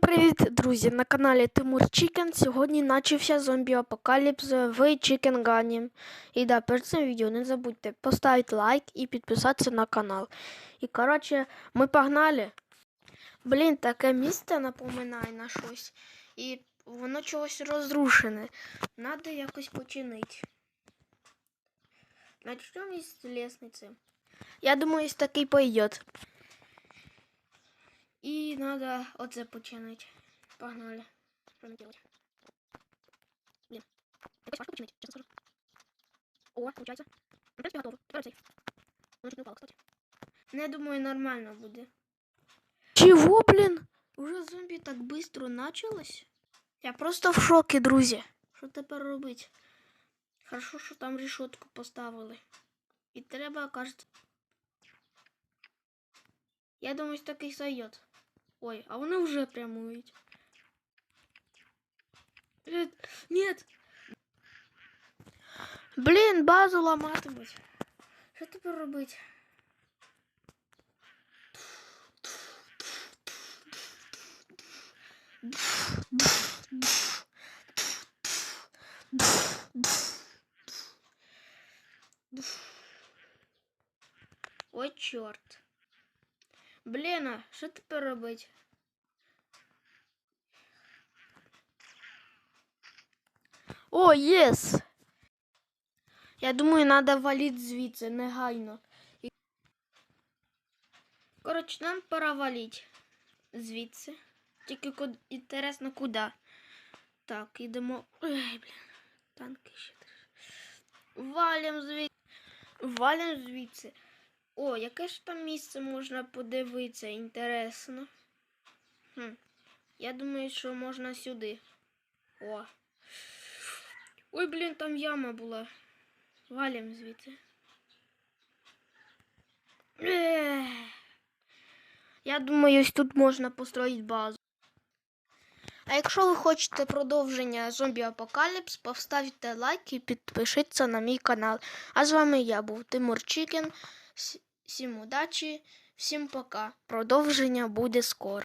привіт, друзі! На каналі Тимур Чікен. Сьогодні начався зомбі-апокаліпс в Чікенгані. І да, перед цим відео не забудьте поставити лайк і підписатися на канал. І коротше, ми погнали. Блін, таке місце напоминає на щось. І воно чогось розрушене. Надо якось починити. Начнем із лестниці. Я думаю, із такий пойдет. И надо оце починить. Погнали. Что мне делать? Блин. Якось важко починить, честно скажу. О, получается. В принципе, готово. Теперь цей. Воно чуть не упало, кстати. Ну, я думаю, нормально буде. Чего, блин? Уже зомби так быстро началось? Я просто в шокі, друзі. Що тепер робити? Хорошо, що там решетку поставили. І треба, кажется. Я думаю, такий сойдет. Ой, а вони вже прямують. Блін, Нет. Блін, базу ламатимуть. Що тепер робити? Ой, чорт. Блін, що тепер робити? О, єс! Я думаю, треба валити звідси негайно. Коротше, нам пора валити звідси. Тільки куд... інтересно, куди. Так, ідемо. Ой, блін. Танки ще. Валим звідси. Валим звідси. О, яке ж там місце можна подивитися, інтересно. Хм. Я думаю, що можна сюди. О. Ой, блін, там яма була. Валим звідси. Я думаю, ось тут можна построїти базу. А якщо ви хочете продовження зомбі апокаліпс, поставте лайк і підпишіться на мій канал. А з вами я був Тимур Чікен. Всім удачі, всім пока. Продовження буде скоро.